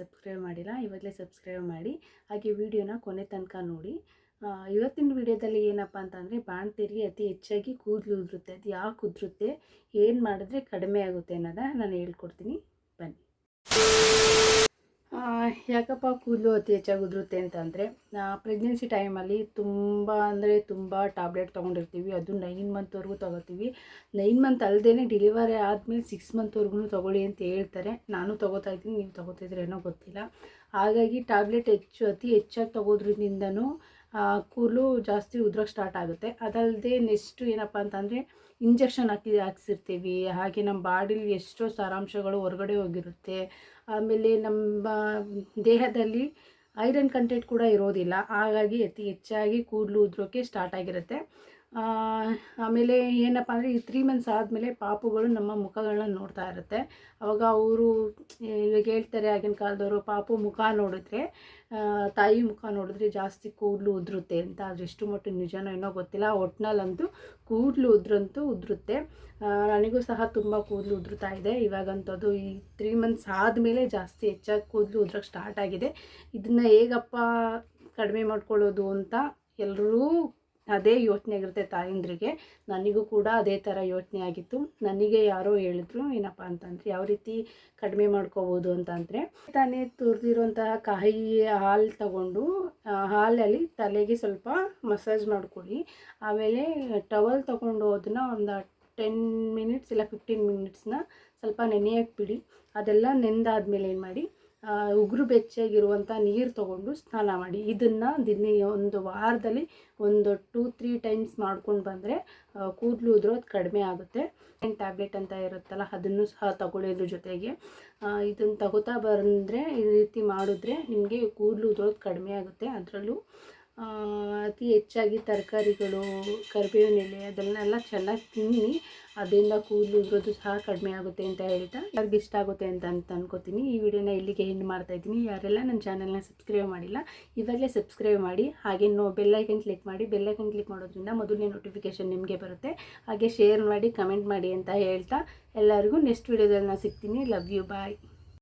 Subscribe ಮಾಡಿಲ್ಲ ಇವಾಗಲೇ subscribe ಮಾಡಿ, ಹಾಗೆ ವಿಡಿಯೋನ ಕೊನೆ ತನಕ ನೋಡಿ. ಇವತ್ತಿನ ವಿಡಿಯೋದಲ್ಲಿ ಏನಪ್ಪ ಅಂತಂದರೆ ಬಾಣ್ತಿರಿ ಅತಿ ಹೆಚ್ಚಾಗಿ ಕೂದಲು ಉದುರುತ್ತೆ. ಅದು ಯಾಕೆ ಉದುರುತ್ತೆ, ಏನು ಮಾಡಿದ್ರೆ ಕಡಿಮೆ ಆಗುತ್ತೆ ಅನ್ನೋದ ನಾನು ಹೇಳ್ಕೊಡ್ತೀನಿ. ಬನ್ನಿ. ಯಾಕಪ್ಪ ಕೂದಲು ಅತಿ ಹೆಚ್ಚಾಗಿ ಉದುರುತ್ತೆ ಅಂತಂದರೆ ಪ್ರೆಗ್ನೆನ್ಸಿ ಟೈಮಲ್ಲಿ ತುಂಬ ಅಂದರೆ ತುಂಬ ಟ್ಯಾಬ್ಲೆಟ್ ತೊಗೊಂಡಿರ್ತೀವಿ. ಅದು ನೈನ್ ಮಂತ್ವರೆಗೂ ತೊಗೋತೀವಿ. ನೈನ್ ಮಂತ್ ಅಲ್ಲದೇ ಡಿಲಿವರಿ ಆದಮೇಲೆ ಸಿಕ್ಸ್ ಮಂತ್ವರೆಗೂ ತೊಗೊಳ್ಳಿ ಅಂತ ಹೇಳ್ತಾರೆ. ನಾನು ತೊಗೋತಾ ಇದ್ದೀನಿ, ನೀವು ತೊಗೋತಿದ್ರೇನೋ ಗೊತ್ತಿಲ್ಲ. ಹಾಗಾಗಿ ಟ್ಯಾಬ್ಲೆಟ್ ಹೆಚ್ಚು, ಅತಿ ಹೆಚ್ಚಾಗಿ ತೊಗೋದ್ರಿಂದನೂ ಕೂದಲು ಜಾಸ್ತಿ ಉದ್ರೋಕ್ಕೆ ಸ್ಟಾರ್ಟ್ ಆಗುತ್ತೆ. ಅದಲ್ಲದೆ ನೆಕ್ಸ್ಟು ಏನಪ್ಪ ಅಂತಂದರೆ ಇಂಜೆಕ್ಷನ್ ಹಾಕಿ ಹಾಕ್ಸಿರ್ತೀವಿ. ಹಾಗೆ ನಮ್ಮ ಬಾಡಿಲಿ ಎಷ್ಟೋ ಸಾರಾಂಶಗಳು ಹೊರಗಡೆ ಹೋಗಿರುತ್ತೆ. ಆಮೇಲೆ ನಮ್ಮ ದೇಹದಲ್ಲಿ ಐರನ್ ಕಂಟೆಂಟ್ ಕೂಡ ಇರೋದಿಲ್ಲ. ಹಾಗಾಗಿ ಅತಿ ಹೆಚ್ಚಾಗಿ ಕೂದಲು ಉದ್ರೋಕ್ಕೆ ಸ್ಟಾರ್ಟ್ ಆಗಿರುತ್ತೆ. ಆಮೇಲೆ ಏನಪ್ಪ ಅಂದರೆ ಈ ತ್ರೀ ಮಂತ್ಸ್ ಆದಮೇಲೆ ಪಾಪುಗಳು ನಮ್ಮ ಮುಖಗಳನ್ನ ನೋಡ್ತಾ ಇರುತ್ತೆ. ಅವಾಗ ಅವರು ಇವಾಗ ಹೇಳ್ತಾರೆ ಆಗಿನ ಕಾಲದವರು, ಪಾಪು ಮುಖ ನೋಡಿದ್ರೆ ತಾಯಿ ಮುಖ ನೋಡಿದ್ರೆ ಜಾಸ್ತಿ ಕೂದಲು ಉದುರುತ್ತೆ ಅಂತ. ಆದರೆ ಎಷ್ಟು ಮಟ್ಟಿಗೆ ನಿಜನೋ ಏನೋ ಗೊತ್ತಿಲ್ಲ. ಒಟ್ಟಿನಲ್ಲಂತೂ ಕೂದಲು ಉದ್ರಂತೂ ಉದುರುತ್ತೆ. ನನಗೂ ಸಹ ತುಂಬ ಕೂದಲು ಉದುರುತ್ತಾ ಇದೆ. ಇವಾಗಂಥದ್ದು ಈ ತ್ರೀ ಮಂತ್ಸ್ ಆದಮೇಲೆ ಜಾಸ್ತಿ ಹೆಚ್ಚಾಗಿ ಕೂದಲು ಉದ್ರಕ್ಕೆ ಸ್ಟಾರ್ಟ್ ಆಗಿದೆ. ಇದನ್ನು ಹೇಗಪ್ಪ ಕಡಿಮೆ ಮಾಡ್ಕೊಳ್ಳೋದು ಅಂತ ಎಲ್ಲರೂ ಅದೇ ಯೋಚನೆ ಆಗಿರುತ್ತೆ ತಾಯಂದ್ರಿಗೆ. ನನಗೂ ಕೂಡ ಅದೇ ಥರ ಯೋಚನೆ ಆಗಿತ್ತು. ನನಗೆ ಯಾರೋ ಹೇಳಿದ್ರು, ಏನಪ್ಪ ಅಂತಂದರೆ ಯಾವ ರೀತಿ ಕಡಿಮೆ ಮಾಡ್ಕೋಬೋದು ಅಂತಂದರೆ? ತಾನೇ ತುರಿದಿರುವಂತಹ ಕಾಯಿ ಹಾಲು ತಗೊಂಡು ಹಾಲಲ್ಲಿ ತಲೆಗೆ ಸ್ವಲ್ಪ ಮಸಾಜ್ ಮಾಡ್ಕೊಳ್ಳಿ. ಆಮೇಲೆ ಟವಲ್ ತಗೊಂಡು ಅದನ್ನು ಒಂದು ಟೆನ್ ಮಿನಿಟ್ಸ್ ಇಲ್ಲ ಫಿಫ್ಟೀನ್ ಮಿನಿಟ್ಸ್ನ ಸ್ವಲ್ಪ ನೆನೆಯಕ್ಕೆ ಬಿಡಿ ಅದೆಲ್ಲ ನೆಂದಾದ್ಮೇಲೆ ಏನು ಮಾಡಿ ಉಗುರು ಬೆಚ್ಚಗಿರುವಂಥ ನೀರು ತಗೊಂಡು ಸ್ನಾನ ಮಾಡಿ. ಇದನ್ನು ದಿನ ಒಂದು ವಾರದಲ್ಲಿ ಒಂದು ಟೂ ತ್ರೀ ಟೈಮ್ಸ್ ಮಾಡ್ಕೊಂಡು ಬಂದರೆ ಕೂದಲು ಉದುರೋದು ಕಡಿಮೆ ಆಗುತ್ತೆ. ಟ್ಯಾಬ್ಲೆಟ್ ಅಂತ ಇರುತ್ತಲ್ಲ, ಅದನ್ನು ಸಹ ತಗೊಳ್ಳೋದ್ರ ಜೊತೆಗೆ. ಇದನ್ನು ತಗೋತಾ ಬಂದರೆ, ಈ ರೀತಿ ಮಾಡಿದ್ರೆ ನಿಮಗೆ ಕೂದಲು ಉದುರೋದು ಕಡಿಮೆ ಆಗುತ್ತೆ. ಅದರಲ್ಲೂ ಅತಿ ಹೆಚ್ಚಾಗಿ ತರಕಾರಿಗಳು, ಕರಿಬೇವಿನ ಎಲೆ ಅದನ್ನೆಲ್ಲ ಚೆನ್ನಾಗಿ ತಿನ್ನಿ. ಅದರಿಂದ ಕೂದಲು ಉದುರೋದು ಸಹ ಕಡಿಮೆ ಆಗುತ್ತೆ ಅಂತ ಹೇಳ್ತಾ. ಯಾರಿಗೆ ಇಷ್ಟ ಆಗುತ್ತೆ ಅಂತ ಅಂತ ಅನ್ಕೋತೀನಿ. ಈ ವಿಡಿಯೋನ ಇಲ್ಲಿಗೆ ಎಂಡ್ ಮಾಡ್ತಾ ಇದ್ದೀನಿ. ಯಾರೆಲ್ಲ ನನ್ನ ಚಾನಲ್ನ ಸಬ್ಸ್ಕ್ರೈಬ್ ಮಾಡಿಲ್ಲ, ಇವಾಗಲೇ ಸಬ್ಸ್ಕ್ರೈಬ್ ಮಾಡಿ. ಹಾಗೆ ನೋ ಬೆಲ್ಲೈಕನ್ ಕ್ಲಿಕ್ ಮಾಡಿ. ಬೆಲ್ಲೈಕನ್ ಕ್ಲಿಕ್ ಮಾಡೋದ್ರಿಂದ ಮೊದಲನೇ ನೋಟಿಫಿಕೇಷನ್ ನಿಮಗೆ ಬರುತ್ತೆ. ಹಾಗೆ ಶೇರ್ ಮಾಡಿ ಕಮೆಂಟ್ ಮಾಡಿ ಅಂತ ಹೇಳ್ತಾ. ಎಲ್ಲರಿಗೂ ನೆಕ್ಸ್ಟ್ ವಿಡಿಯೋದಲ್ಲಿ ನಾನು ಸಿಗ್ತೀನಿ. Love you bye